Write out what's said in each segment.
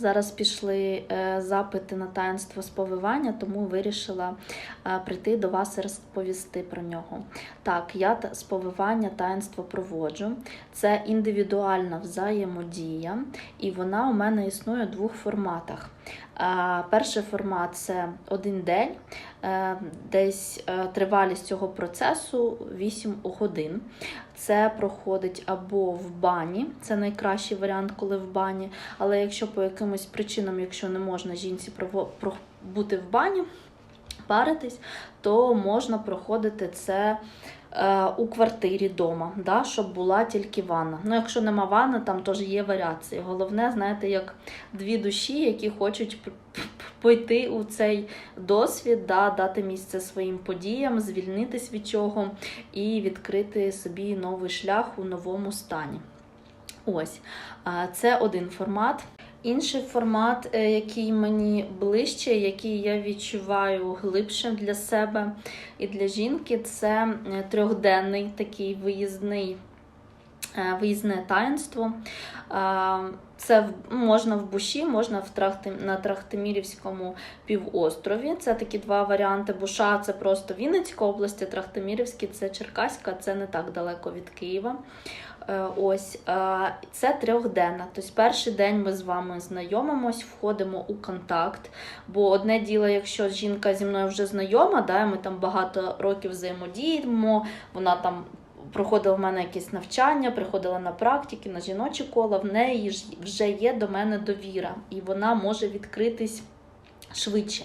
Зараз пішли е, запити на таїнство сповивання, тому вирішила е, прийти до вас і розповісти про нього. Так, я сповивання таїнство проводжу. Це індивідуальна взаємодія, і вона у мене існує у двох форматах. Перший формат це один день, е, десь е, тривалість цього процесу 8 годин. Це проходить або в бані, це найкращий варіант, коли в бані. Але якщо по якимось причинам, якщо не можна жінці бути в бані, паритись, то можна проходити це у квартирі вдома, да, щоб була тільки ванна. Ну, якщо нема ванни, там теж є варіації. Головне, знаєте, як дві душі, які хочуть пойти у цей досвід, да, дати місце своїм подіям, звільнитись від чого і відкрити собі новий шлях у новому стані. Ось це один формат. Інший формат, е, який мені ближче, який я відчуваю глибшим для себе і для жінки, це е, трьохденний такий виїзний. е, Виїзне таїнство. Це можна в Буші, можна в Трахти, на Трахтимірівському півострові. Це такі два варіанти. Буша це просто Вінницька область, Трахтимірівський це Черкаська, це не так далеко від Києва. Е, Ось е, це трьохденна. Тобто перший день ми з вами знайомимось, входимо у контакт. Бо одне діло, якщо жінка зі мною вже знайома, да, ми там багато років взаємодіємо, вона там. Проходила в мене якесь навчання, приходила на практики, на жіночі кола, в неї ж вже є до мене довіра, і вона може відкритись швидше.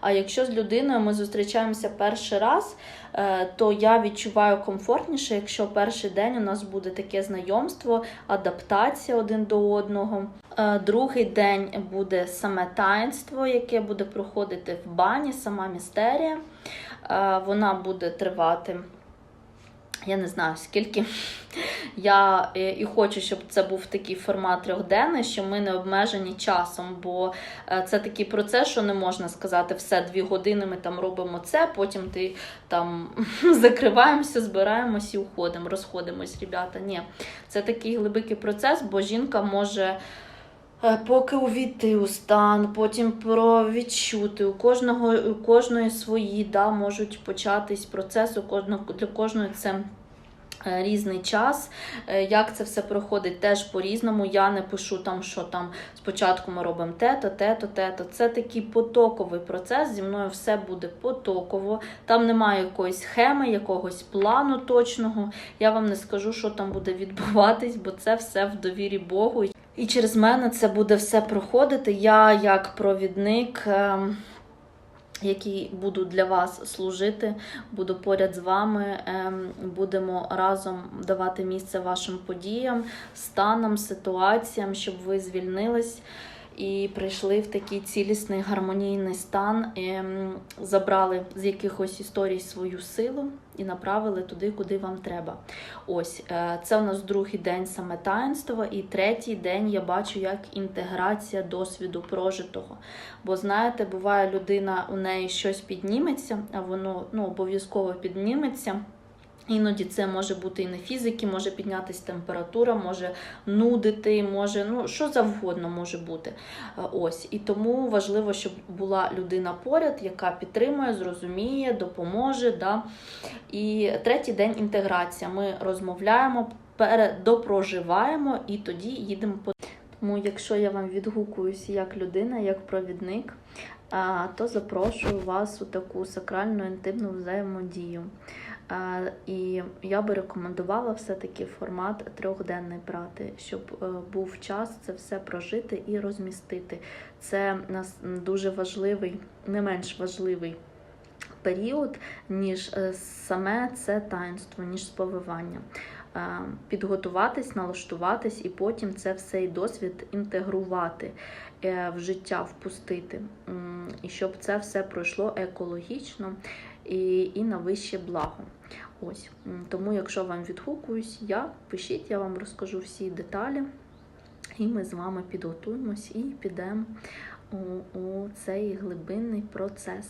А якщо з людиною ми зустрічаємося перший раз, е, то я відчуваю комфортніше, якщо перший день у нас буде таке знайомство, адаптація один до одного. Е, Другий день буде саме таїнство, яке буде проходити в бані, сама містерія. Е, Вона буде тривати. Я не знаю скільки. Я е, і хочу, щоб це був такий формат трьохденний, що ми не обмежені часом, бо е, це такий процес, що не можна сказати все дві години. Ми там робимо це, потім ти там закриваємося, збираємось і уходимо, розходимось, ребята. Ні, це такий глибокий процес, бо жінка може. е, Поки увійти у стан, потім про відчути. У кожного у кожної свої да, можуть початись процес, у кожного для кожної це різний час. Е, Як це все проходить, теж по-різному. Я не пишу там, що там спочатку ми робимо те-то, те-то, те-то. Це такий потоковий процес. Зі мною все буде потоково. Там немає якоїсь схеми, якогось плану точного. Я вам не скажу, що там буде відбуватись, бо це все в довірі Богу. І через мене це буде все проходити. Я, як провідник, який буду для вас служити, буду поряд з вами, ем, будемо разом давати місце вашим подіям, станам, ситуаціям, щоб ви звільнились. І прийшли в такий цілісний гармонійний стан, ем, забрали з якихось історій свою силу і направили туди, куди вам треба. Ось е, це у нас другий день саме таїнства, і третій день я бачу як інтеграція досвіду прожитого. Бо знаєте, буває людина, у неї щось підніметься, а воно ну, обов'язково підніметься. Іноді це може бути і на фізики, може піднятися температура, може нудити, може, ну що завгодно може бути. Е, Ось і тому важливо, щоб була людина поряд, яка підтримує, зрозуміє, допоможе. Да? І третій день інтеграція. Ми розмовляємо, передопроживаємо і тоді їдемо по. Тому, якщо я вам відгукуюсь як людина, як провідник, то запрошую вас у таку сакральну інтимну взаємодію. І я би рекомендувала все-таки формат трьохденний брати, щоб е, був час це все прожити і розмістити. Це нас дуже важливий, не менш важливий період, ніж е, саме це таїнство, ніж сповивання. Підготуватись, налаштуватись і потім це все і досвід інтегрувати е, в життя, впустити. І щоб це все пройшло екологічно і, і на вище благо. Ось тому, якщо вам відгукуюсь, я пишіть, я вам розкажу всі деталі, і ми з вами підготуємось і підемо у, у цей глибинний процес.